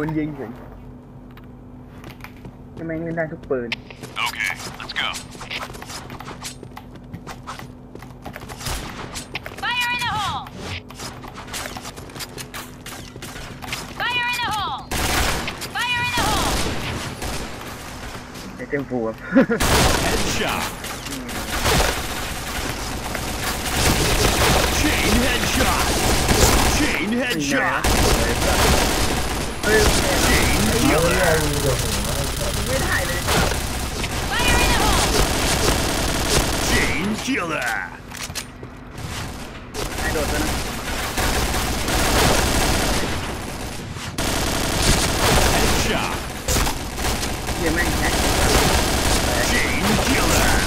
ถึงมึงดูมันยิงสิทำไมงเล่นได้ทุกปืน Okay, let's go. Fire in the hole! Fire in the hole! Fire in the hole! ไอเต็มฟูครับ Headshot. Chain headshot. Chain นี่ไง headshot. เฮ้ย Chain เฮีย killer. ยิงกับหัวไอ้สัตว์ Chain killer. Ai đột ra Headshot. Yeah, man. Chain killer.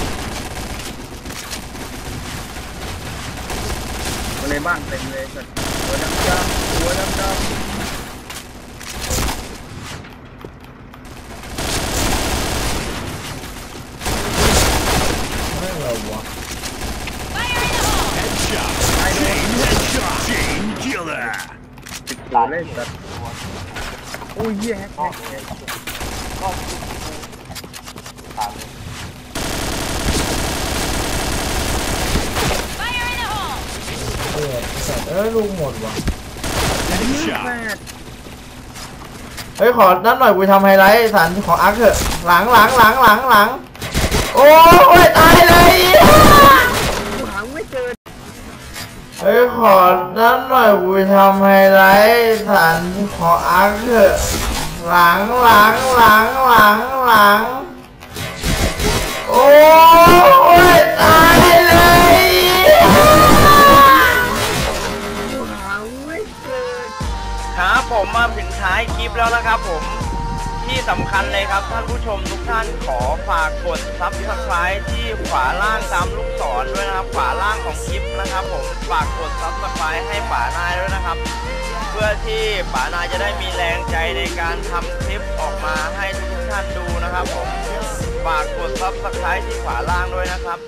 Con này bạn tình về thật. Vừa đâm đâm, vừa đâm đâm. Chain killer. ติดหัวเลยสัตว์โอ้ยเฮียแฮกแฮก Fire in the hole! เออไอ้สัตว์เอ้ยลูกหมดว่ะแป Headshot. ดเฮ้ยขอนัดหน่อยกูทำไฮไลท์สันขออาร์คเถอะหลังหลังหลังหลังหลัง โอ้ยตายเลยเหี้ยกูหาไม่เจอเฮ้ยขอนัดหน่อยกูทำไฮไลท์สันขออาร์คเถอะหลังหลังหลังหลังหลังโอ้ยตายเลยหาไม่เจอครับผมมาถึงท้ายคลิปแล้วนะครับผม ที่สำคัญเลยครับท่านผู้ชมทุกท่านขอฝากกดซับสไครต์ที่ขวาล่างตามลูกศรด้วยนะครับ ขวาล่างของคลิปนะครับ ผมฝากกดซับสไครต์ให้ป๋านายด้วยนะครับ เพื่อที่ป๋านายจะได้มีแรงใจในการทำคลิปออกมาให้ทุกท่านดูนะครับผมฝากกดซับสไครต์ที่ขวาล่างด้วยนะครับ